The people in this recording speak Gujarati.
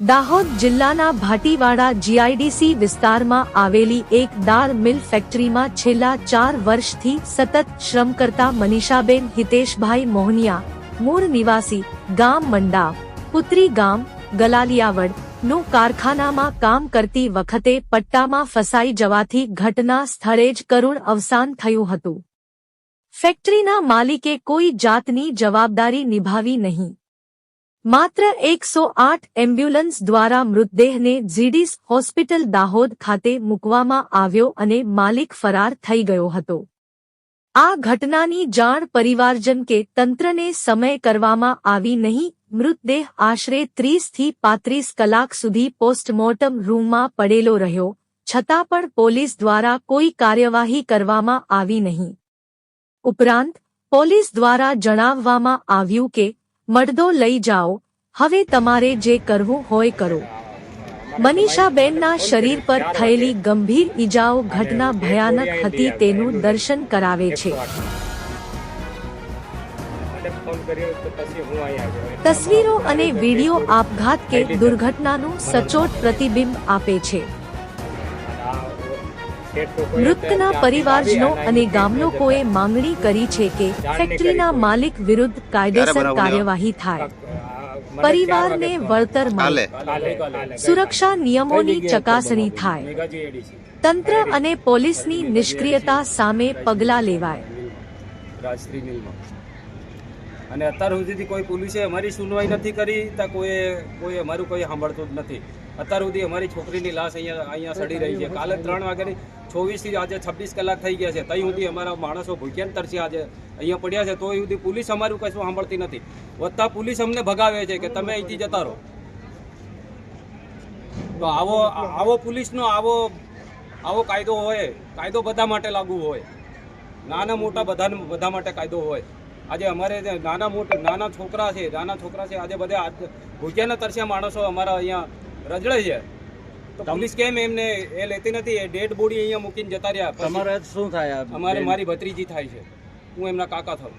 દાહોદ જિલ્લાના ભાટીવાડા જીઆઈડીસી વિસ્તારમાં આવેલી એક દાળ મિલ ફેક્ટરીમાં છેલ્લા ચાર વર્ષથી સતત શ્રમ કરતા મનીષાબેન હિતેશભાઈ મોહનિયા, મૂળ નિવાસી, ગામ મંડા પુત્રી ગામ, ગલાલિયાવડનું કારખાનામાં કામ કરતી વખતે પટ્ટામાં ફસાઈ જવાથી ઘટના સ્થળે જ કરુણ અવસાન થયું હતું. ફેક્ટરીના માલિકે કોઈ જાતની જવાબદારી નિભાવી નહીં. માત્ર એકસો આઠ એમ્બ્યુલન્સ દ્વારા મૃતદેહને ઝીડીસ હોસ્પિટલ દાહોદ ખાતે મૂકવામાં આવ્યો અને માલિક ફરાર થઈ ગયો હતો. આ ઘટનાની જાણ પરિવારજન કે તંત્રને સમય કરવામાં આવી નહીં, મૃતદેહ આશરે ત્રીસથી પાંત્રીસ કલાક સુધી પોસ્ટમોર્ટમ રૂમમાં પડેલો રહ્યો, છતાં પણ પોલીસ દ્વારા કોઈ કાર્યવાહી કરવામાં આવી નહીં. ઉપરાંત, પોલીસ દ્વારા જણાવવામાં આવ્યું કે મળદો લઈ જાઓ. હવે તમારે જે કરવું હોય કરો. મનીષાબેનના શરીર પર થયેલી ગંભીર ઈજાઓ ઘટના ભયાનક હતી તેનું દર્શન કરાવે છે. તસવીરો અને વિડિયો આપઘાત કે દુર્ઘટનાનું સચોટ પ્રતિબિંબ આપે છે. મૃતકના પરિવારજનો અને ગામલોકોએ માંગણી કરી છે કે ફેક્ટરીના માલિક વિરુદ્ધ કાયદેસર કાર્યવાહી થાય. પરિવારને વળતર મળે. સુરક્ષા નિયમોની ચકાસણી થાય. તંત્ર અને પોલીસની નિષ્ક્રિયતા સામે પગલાં લેવાય. અને અત્યાર સુધીથી કોઈ પોલીસે અમારી સુનવાઈ નથી કરી ત્યાં કોઈ કોઈ અમારું કોઈ સાંભળતું જ નથી. અત્યાર સુધી અમારી છોકરીની લાશ અહીંયા અહીંયા સડી રહી છે. કાલે ત્રણ વાગ્યાની ચોવીસથી આજે છવ્વીસ કલાક થઈ ગયા છે. ત્યાં સુધી અમારા માણસો ભૂખ્યા તરસી આજે અહીંયા પડ્યા છે. તો સુધી પોલીસ અમારું કશું સાંભળતી નથી. વધતા પોલીસ અમને ભગાવે છે કે તમે અહીંથી જતા રહો. તો આવો આવો પોલીસનો આવો આવો કાયદો હોય, કાયદો બધા માટે લાગુ હોય. નાના મોટા બધા બધા માટે કાયદો હોય. આજે અમારે નાના મોટા નાના છોકરા છે નાના છોકરા છે આજે બધા ભૂખ્યાના તરસ્યા માણસો અમારા અહીંયા રજડે છે. તો પોલીસ કેમ એમને એ લેતી નથી એ ડેડ બોડી અહીંયા મૂકીને જતા રહ્યા. તમારે શું થાય અમારે મારી ભત્રીજી થાય છે. હું એમના કાકા થાઉં.